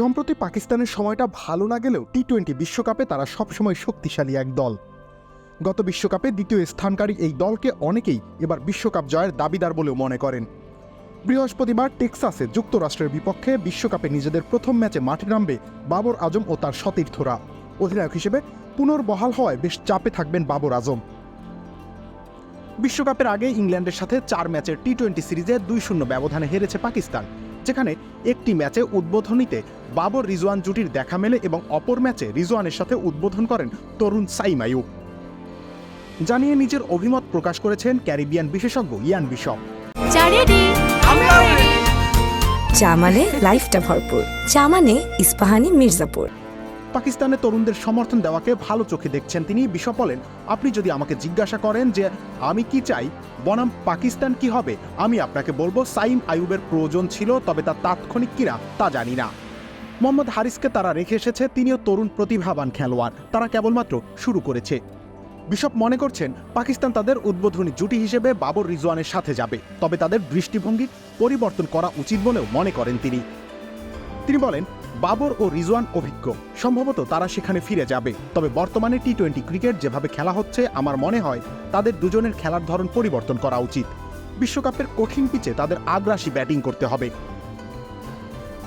সম্প্রতি পাকিস্তানের সময়টা ভালো না গেলেও টি টোয়েন্টি বিশ্বকাপে তারা সবসময় শক্তিশালী এক দল। গত বিশ্বকাপে দ্বিতীয় স্থানকারী এই দলকে অনেকেই এবার বিশ্বকাপ জয়ের দাবিদার বলেও মনে করেন। বৃহস্পতিবার টেক্সাসে যুক্তরাষ্ট্রের বিপক্ষে বিশ্বকাপে নিজেদের প্রথম ম্যাচে মাঠে নামবে বাবর আজম ও তার সতীর্থরা। অধিনায়ক হিসেবে পুনর্বহাল হওয়ায় বেশ চাপে থাকবেন বাবর আজম। বিশ্বকাপের আগে ইংল্যান্ডের সাথে চার ম্যাচের টি টোয়েন্টি সিরিজে দুই শূন্য ব্যবধানে হেরেছে পাকিস্তান। যেখানে একটি ম্যাচে উদ্বোধনীতে বাবর রিজওয়ান জুটির দেখা মেলে এবং অপর ম্যাচে রিজওয়ানের সাথে উদ্বোধন করেন তরুণ সাইমায়ু জানিয়ে নিজের অভিমত প্রকাশ করেছেন ক্যারিবিয়ান বিশেষজ্ঞ ইয়ান বিশপ। চা মানে লাইফটা ভরপুর। চা মানে ইস্পাহানি মির্জাপুর। পাকিস্তানের তরুণদের সমর্থন দেওয়াকে ভালো চোখে দেখছেন তিনি। বিশপ বলেন, আপনি যদি আমাকে জিজ্ঞাসা করেন যে আমি কি চাই, বনাম পাকিস্তান কি হবে, আমি আপনাকে বলব সাইম আয়ুবের প্রয়োজন ছিল, তবে তা তাৎক্ষণিক কিনা তা জানি না। মোহাম্মদ হারিসকে তারা রেখে এসেছে, তিনিও তরুণ প্রতিভাবান খেলোয়াড়, তারা কেবলমাত্র শুরু করেছে। বিশপ মনে করছেন, পাকিস্তান তাদের উদ্বোধনী জুটি হিসেবে বাবর রিজওয়ানের সাথে যাবে, তবে তাদের দৃষ্টিভঙ্গি পরিবর্তন করা উচিত বলেও মনে করেন তিনি। তিনি বলেন বাবর ও রিজওয়ান অভিজ্ঞ। সম্ভবত তারা সেখানে ফিরে যাবে। তবে বর্তমানে টি টোয়েন্টি ক্রিকেট যেভাবে খেলা হচ্ছে, আমার মনে হয় তাদের দুজনের খেলার ধরন পরিবর্তন করা উচিত। বিশ্বকাপের কঠিন পিচে তাদের আগ্রাসী ব্যাটিং করতে হবে।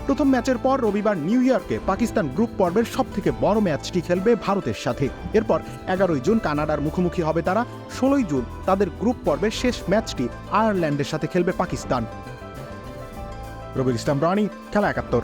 প্রথম ম্যাচের পর রবিবার নিউ ইয়র্কে পাকিস্তান গ্রুপ পর্বের সব থেকে বড় ম্যাচটি খেলবে ভারতের সাথে। এরপর এগারোই জুন কানাডার মুখোমুখি হবে তারা, ষোলোই জুন তাদের গ্রুপ পর্বের শেষ ম্যাচটি আয়ারল্যান্ডের সাথে খেলবে পাকিস্তান। রবির ইসলাম রানি, খেলা একাত্তর।